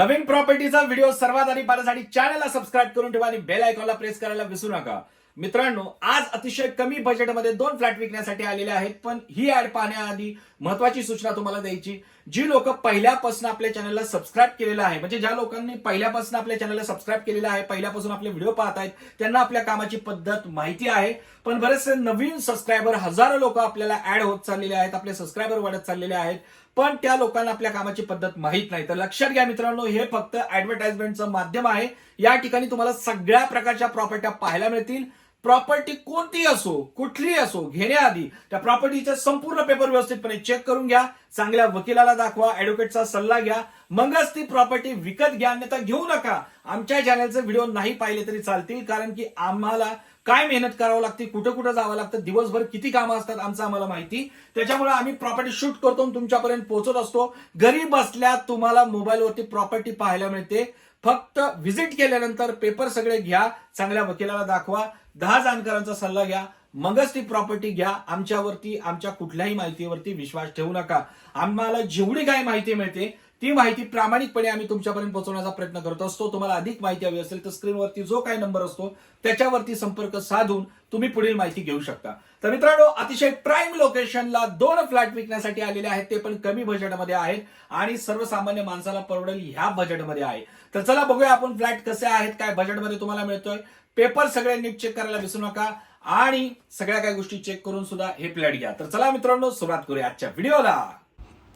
नवीन प्रॉपर्टीचा video सर्वात आधी पाहण्यासाठी चॅनलला सबस्क्राईब करून ठेवा आणि बेल आयकॉनला प्रेस करायला विसरू नका. मित्रांनो आज अतिशय कमी बजेटमध्ये दोन फ्लॅट विकण्यासाठी आलेले आहेत पण ही ऍड पाहण्याआधी महत्वाची सूचना तुम्हाला द्यायची. जी लोक पहिल्यापासून आपल्या चॅनलला सबस्क्राईब केलेलं आहे म्हणजे ज्या लोकांनी पहिल्यापासून आपल्या चॅनलला सबस्क्राईब केलेलं आहे पहिल्यापासून आपले व्हिडिओ पाहत आहेत त्यांना आपल्या कामाची पद्धत माहिती आहे. पण बरेचसे नवीन सबस्क्रायबर हजारो लोक आपल्याला ऍड होत चाललेले आहेत आपले सबस्क्रायबर वाढत चाललेले आहेत. पण त्या लोकांना आपल्या कामाची पद्धत माहीत नाही. तर लक्षात घ्या मित्रांनो हे फक्त ऍडव्हर्टाइजमेंटचं माध्यम आहे. या ठिकाणी तुम्हाला सगळ्या प्रकारच्या प्रॉपर्ट्या पाहायला मिळतील. प्रॉपर्टी कोणती असो कुठली असो घेण्याआधी त्या प्रॉपर्टीचे संपूर्ण पेपर व्यवस्थितपणे चेक करून घ्या चांगल्या वकिलाला दाखवा ऍडव्होकेटचा सल्ला घ्या. मगच ती प्रॉपर्टी विकत घ्या अन्यथा घेऊ नका. आमच्या चॅनलचे व्हिडिओ नाही पाहिले तरी चालतील कारण की आम्हाला काय मेहनत करावं लागते कुठं कुठं जावं लागतं दिवसभर किती कामं असतात आमचं आम्हाला माहिती. त्याच्यामुळे आम्ही प्रॉपर्टी शूट करतो तुमच्यापर्यंत पोहोचत असतो. घरी बसल्या तुम्हाला मोबाईलवरती प्रॉपर्टी पाहायला मिळते. फक्त व्हिजिट केल्यानंतर पेपर सगळे घ्या चांगल्या वकिलाला दाखवा दहा जाणकारांचा सल्ला घ्या मगच ती प्रॉपर्टी घ्या आमच्यावरती आमच्या कुठल्याही माहितीवरती विश्वास ठेवू नका. आम्हाला जेवढी काही माहिती मिळते ती माहिती प्रामाणिकपणे आम्ही तुमच्यापर्यंत पोहोचवण्याचा प्रयत्न करत असतो. तुम्हाला अधिक माहिती हवी असेल तर स्क्रीनवरती जो काही नंबर असतो त्याच्यावरती संपर्क साधून तुम्ही पुढील माहिती घेऊ शकता. तर मित्रांनो अतिशय प्राईम लोकेशनला दोन फ्लॅट विकण्यासाठी आलेले आहेत. ते पण कमी बजेटमध्ये आहेत आणि सर्वसामान्य माणसाला परवडेल ह्या बजेटमध्ये आहे. तर चला बघूया आपण फ्लॅट कसे आहेत काय बजेटमध्ये तुम्हाला मिळतोय. पेपर सगळे नीट चेक करायला विसरू नका. आणि सगळ्या काही गोष्टी चेक करून सुद्धा हे फ्लॅट घ्या. तर चला मित्रांनो सुरुवात करूया आजच्या व्हिडिओला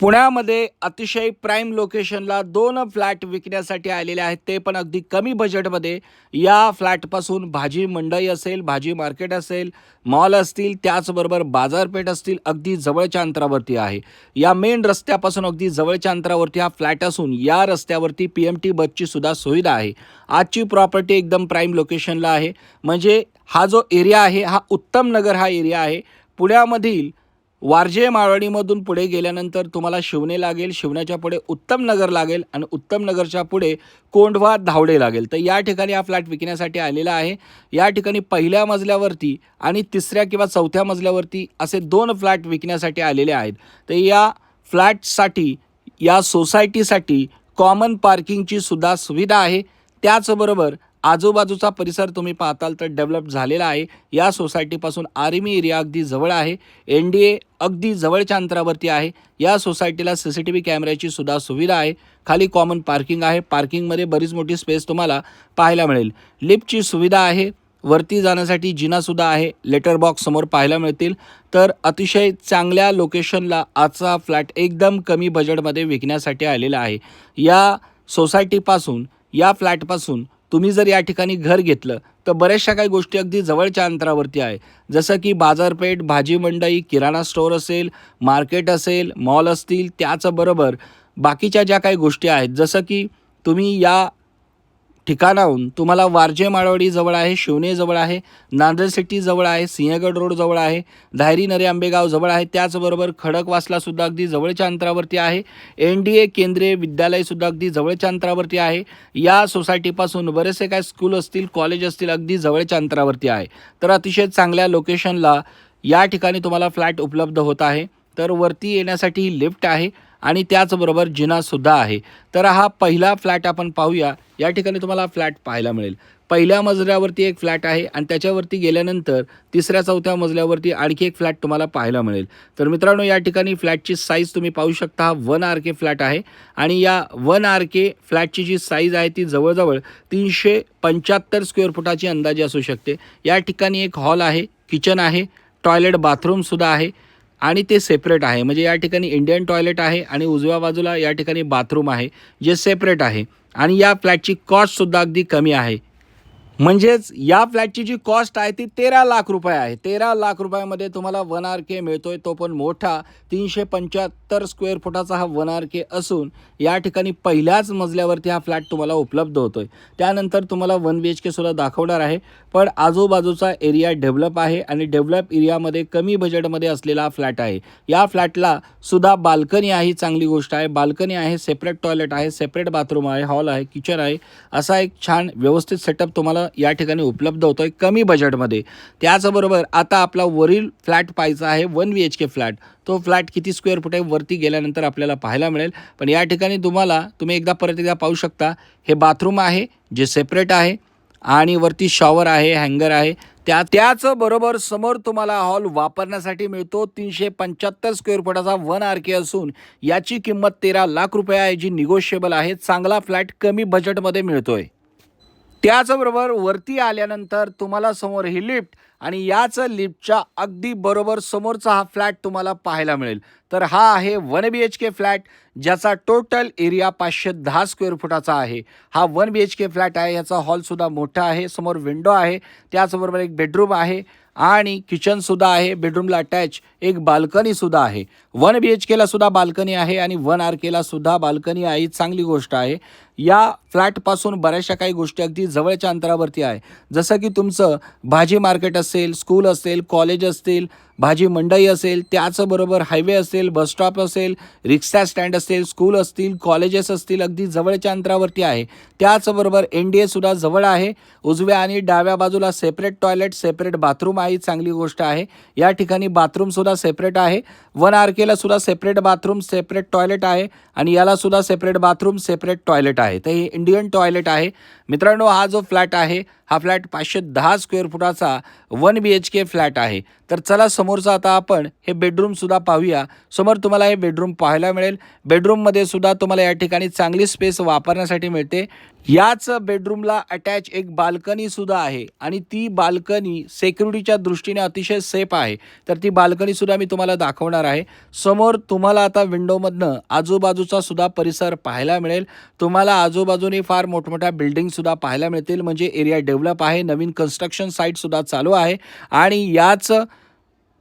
पुण्यामध्ये अतिशय प्राईम लोकेशनला दोन फ्लॅट विकण्यासाठी आलेले आहेत. ते पण अगदी कमी बजेटमध्ये या फ्लॅटपासून भाजी मंडई असेल भाजी मार्केट असेल मॉल असतील त्याचबरोबर बाजारपेठ असतील अगदी जवळच्या अंतरावरती आहे. या मेन रस्त्यापासून अगदी जवळच्या अंतरावरती हा फ्लॅट असून या रस्त्यावरती पी एम टी बसची सुद्धा सुविधा आहे. आजची प्रॉपर्टी एकदम प्राईम लोकेशनला आहे. म्हणजे हा जो एरिया आहे हा उत्तम नगर हा एरिया आहे. पुण्यामधील वारजे माळवाडीमधून पुढे गेल्यानंतर तुम्हाला शिवणे लागेल शिवण्याच्या पुढे उत्तम नगर लागेल आणि उत्तम नगरच्या पुढे कोंढवा धावडे लागेल. तर या ठिकाणी हा फ्लॅट विकण्यासाठी आलेला आहे. या ठिकाणी पहिल्या मजल्यावरती आणि तिसऱ्या किंवा चौथ्या मजल्यावरती असे दोन फ्लॅट विकण्यासाठी आलेले आहेत. तर या फ्लॅटसाठी या सोसायटीसाठी कॉमन पार्किंगची सुद्धा सुविधा आहे. त्याचबरोबर आजूबाजूचा परिसर तुम्ही पाहताल तर डेव्हलप झालेला आहे. या सोसायटीपासून आर्मी एरिया अगदी जवळ आहे. एन डी ए अगदी जवळच्या अंतरावरती आहे. या सोसायटीला सी सी टी व्ही कॅमेऱ्याची सुद्धा सुविधा आहे. खाली कॉमन पार्किंग आहे. पार्किंगमध्ये बरीच मोठी स्पेस तुम्हाला पाहायला मिळेल. लिफ्टची सुविधा आहे. वरती जाण्यासाठी जिनासुद्धा आहे. लेटर बॉक्स समोर पाहायला मिळतील. तर अतिशय चांगल्या लोकेशनला आजचा फ्लॅट एकदम कमी बजेटमध्ये विकण्यासाठी आलेला आहे. या सोसायटीपासून या फ्लॅटपासून तुम्ही जर या ठिकाणी घर घेतलं तर बऱ्याचशा काही गोष्टी अगदी जवळच्या अंतरावरती आहे. जसं की बाजारपेठ भाजी मंडई किराणा स्टोअर असेल मार्केट असेल मॉल असतील त्याचबरोबर बाकीच्या ज्या काही गोष्टी आहेत जसं की तुम्ही या ठिकाणाहून तुम्हाला वारजे माळवाडी जवळ आहे शिवणे जवळ आहे नांदेड सिटी जवळ आहे सिंहगड रोड जवळ आहे धायरी नरे आंबेगाव जवळ आहे त्याचबरोबर खडकवासला सुद्धा अगदी जवळच्या अंतरावरती आहे एन डी ए केंद्रीय विद्यालयसुद्धा अगदी जवळच्या अंतरावरती आहे या सोसायटीपासून बरेचसे काय स्कूल असतील कॉलेज असतील अगदी जवळच्या अंतरावरती आहे. तर अतिशय चांगल्या लोकेशनला या ठिकाणी तुम्हाला फ्लॅट उपलब्ध होत आहे. तर वरती येण्यासाठी लिफ्ट आहे. आणि त्याचबरोबर जिनासुद्धा आहे. तर हा पहिला फ्लॅट आपण पाहूया. या ठिकाणी तुम्हाला फ्लॅट पाहायला मिळेल. पहिल्या मजल्यावरती एक फ्लॅट आहे आणि त्याच्यावरती गेल्यानंतर तिसऱ्या चौथ्या मजल्यावरती आणखी एक फ्लॅट तुम्हाला पाहायला मिळेल. तर मित्रांनो या ठिकाणी फ्लॅटची साईज तुम्ही पाहू शकता. हा वन आर के फ्लॅट आहे आणि या वन आर के फ्लॅटची जी साईज आहे ती जवळजवळ तीनशे पंच्याहत्तर स्क्वेअर फुटाची अंदाजे असू शकते. या ठिकाणी एक हॉल आहे किचन आहे टॉयलेट बाथरूमसुद्धा आहे. आणि ते सेपरेट आहे. म्हणजे या ठिकाणी इंडियन टॉयलेट आहे आणि उजव्या बाजूला या ठिकाणी बाथरूम आहे जे सेपरेट आहे. आणि या फ्लॅटची कॉस्टसुद्धा अगदी कमी आहे. म्हणजेच या फ्लॅटची जी कॉस्ट आहे ती तेरा लाख रुपये आहे. तेरा लाख रुपयामध्ये तुम्हाला वन आर के मिळतोय. तो पण मोठा तीनशे पंच्याहत्तर स्क्वेअर फुटाचा हा वन आर के असून या ठिकाणी पहिल्याच मजल्यावरती हा फ्लॅट तुम्हाला उपलब्ध होतोय. त्यानंतर तुम्हाला वन बी एच के सुद्धा दाखवणार आहे. पण आजूबाजूचा एरिया डेव्हलप आहे आणि डेव्हलप एरियामध्ये कमी बजेटमध्ये असलेला फ्लॅट आहे. या फ्लॅटला सुद्धा बाल्कनी आहे चांगली गोष्ट आहे. बाल्कनी आहे सेपरेट टॉयलेट आहे सेपरेट बाथरूम आहे हॉल आहे किचन आहे. असा एक छान व्यवस्थित सेटअप तुम्हाला या ठिकाणी उपलब्ध होतो आहे कमी बजेटमध्ये. त्याचबरोबर आता आपला वरील फ्लॅट पाहायचा आहे one B H K flat. तो फ्लॅट किती स्क्वेअर फूट आहे वरती गेल्यानंतर आपल्याला पाहायला मिळेल. पण या ठिकाणी तुम्हाला तुम्ही एकदा परत एकदा पाहू शकता हे बाथरूम आहे जे सेपरेट आहे. आणि वरती शॉवर आहे हँगर आहे. त्या त्याच बरोबर समोर तुम्हाला हॉल वापरण्यासाठी मिळतो तीनशे पंच्याहत्तर स्क्वेअर फुटाचा वन आर के असून याची किंमत तेरा लाख रुपये आहे जी निगोशिएबल आहे. चांगला फ्लॅट कमी बजेटमध्ये मिळतोय. त्याचबरोबर वरती आल्यानंतर तुम्हाला समोर ही लिफ्ट आणि याच लिफ्टच्या अगदी बरोबर समोरचा हा फ्लॅट तुम्हाला पाहायला मिळेल. तर हा आहे one B H K flat ज्याचा टोटल एरिया पाचशे दहा स्क्वेअर फुटाचा आहे. हा one B H K flat आहे याचा हॉलसुद्धा मोठा आहे समोर विंडो आहे त्याचबरोबर एक बेडरूम आहे आणि किचनसुद्धा आहे बेडरूमला अटॅच एक बाल्कनीसुद्धा आहे. वन बी एच केला सुद्धा बाल्कनी आहे आणि वन आर केला सुद्धा बाल्कनी आहे चांगली गोष्ट आहे. या फ्लॅटपासून बऱ्याचशा काही गोष्टी अगदी जवळच्या अंतरावरती आहे. जसं की तुमचं भाजी मार्केट असेल स्कूल असेल कॉलेज असतील भाजी मंडई असेल त्याचबरोबर हायवे असेल बसस्टॉप असेल रिक्षा स्टँड असेल स्कूल असतील कॉलेजेस असतील अगदी जवळच्या अंतरावरती आहे. त्याचबरोबर एन डी एसुद्धा जवळ आहे. उजव्या आणि डाव्या बाजूला सेपरेट टॉयलेट सेपरेट बाथरूम आहे ही चांगली गोष्ट आहे. या ठिकाणी बाथरूमसुद्धा सेपरेट आहे. वन आर केला सुद्धा सेपरेट बाथरूम सेपरेट टॉयलेट आहे आणि याला सुद्धा सेपरेट बाथरूम सेपरेट टॉयलेट आहे. तर हे इंडियन टॉयलेट आहे. मित्रांनो हा जो फ्लॅट आहे हा फ्लॅट पाचशे दहा square फुटाचा one B H K flat आहे. तर चला समोरचा आता आपण हे बेडरूमसुद्धा पाहूया. समोर तुम्हाला हे बेडरूम पाहायला मिळेल. बेडरूममध्ये सुद्धा तुम्हाला या ठिकाणी चांगली स्पेस वापरण्यासाठी मिळते. याच बेडरूमला अटॅच एक बाल्कनीसुद्धा आहे आणि ती बाल्कनी सेक्युरिटीच्या दृष्टीने अतिशय सेफ आहे. तर ती बाल्कनीसुद्धा मी तुम्हाला दाखवणार आहे. समोर तुम्हाला आता विंडोमधनं आजूबाजूचा सुद्धा परिसर पाहायला मिळेल. तुम्हाला आजूबाजूने फार मोठमोठ्या बिल्डिंगसुद्धा पाहायला मिळतील. म्हणजे एरिया डेव्हलप आहे नवीन कन्स्ट्रक्शन साईट सुद्धा चालू आहे आणि याच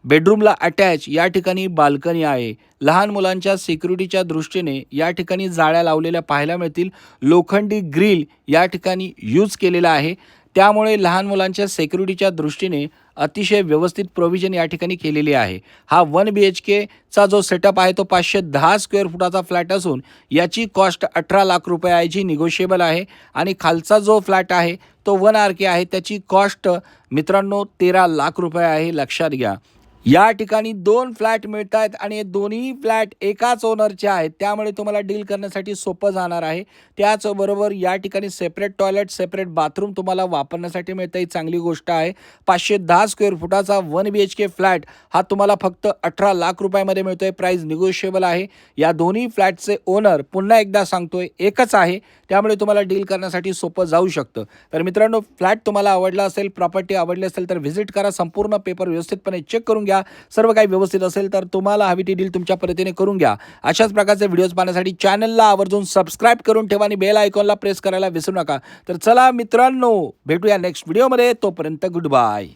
बेडरूमला अटॅच या ठिकाणी बाल्कनी आहे. लहान मुलांच्या सिक्युरिटीच्या दृष्टीने या ठिकाणी जाळ्या लावलेल्या पाहायला मिळतील. लोखंडी ग्रिल या ठिकाणी यूज केलेला आहे. त्यामुळे लहान मुलांच्या सेक्युरिटीच्या दृष्टीने अतिशय व्यवस्थित प्रोव्हिजन या ठिकाणी केलेली आहे. हा वन बी एच केचा जो सेटअप आहे तो पाचशे दहा स्क्वेअर फुटाचा फ्लॅट असून याची कॉस्ट अठरा लाख रुपये आहे जी निगोशिएबल आहे. आणि खालचा जो फ्लॅट आहे तो वन आर के आहे. त्याची कॉस्ट मित्रांनो तेरा लाख रुपये आहे. लक्षात घ्या. या ठिकाणी दोन फ्लॅट मिळत आहेत आणि हे दोन्ही फ्लॅट एकाच ओनरचे आहेत. त्यामुळे तुम्हाला डील करण्यासाठी सोपं जाणार आहे. त्याचबरोबर या ठिकाणी सेपरेट टॉयलेट सेपरेट बाथरूम तुम्हाला वापरण्यासाठी मिळतं ही चांगली गोष्ट आहे. पाचशे दहा square फुटाचा one B H K flat हा तुम्हाला फक्त अठरा लाख रुपयामध्ये मिळतोय. प्राईस निगोशिएबल आहे. या दोन्ही फ्लॅटचे ओनर पुन्हा एकदा सांगतोय एकच आहे. त्यामुळे तुम्हाला डील करण्यासाठी सोपं जाऊ शकतं. तर मित्रांनो फ्लॅट तुम्हाला आवडला असेल प्रॉपर्टी आवडली असेल तर व्हिजिट करा. संपूर्ण पेपर व्यवस्थितपणे चेक करून घ्या सर्व काही व्यवस्थित असेल तर तुम्हाला हवी ती डील तुमच्या पद्धतीने करून घ्या. अशाच प्रकारचे व्हिडिओज पाहण्यासाठी चॅनलला आवर्जून सबस्क्राईब करून ठेवा आणि बेल आयकॉनला प्रेस करायला विसरू नका. तर चला मित्रांनो भेटूया नेक्स्ट व्हिडिओमध्ये तोपर्यंत गुड बाय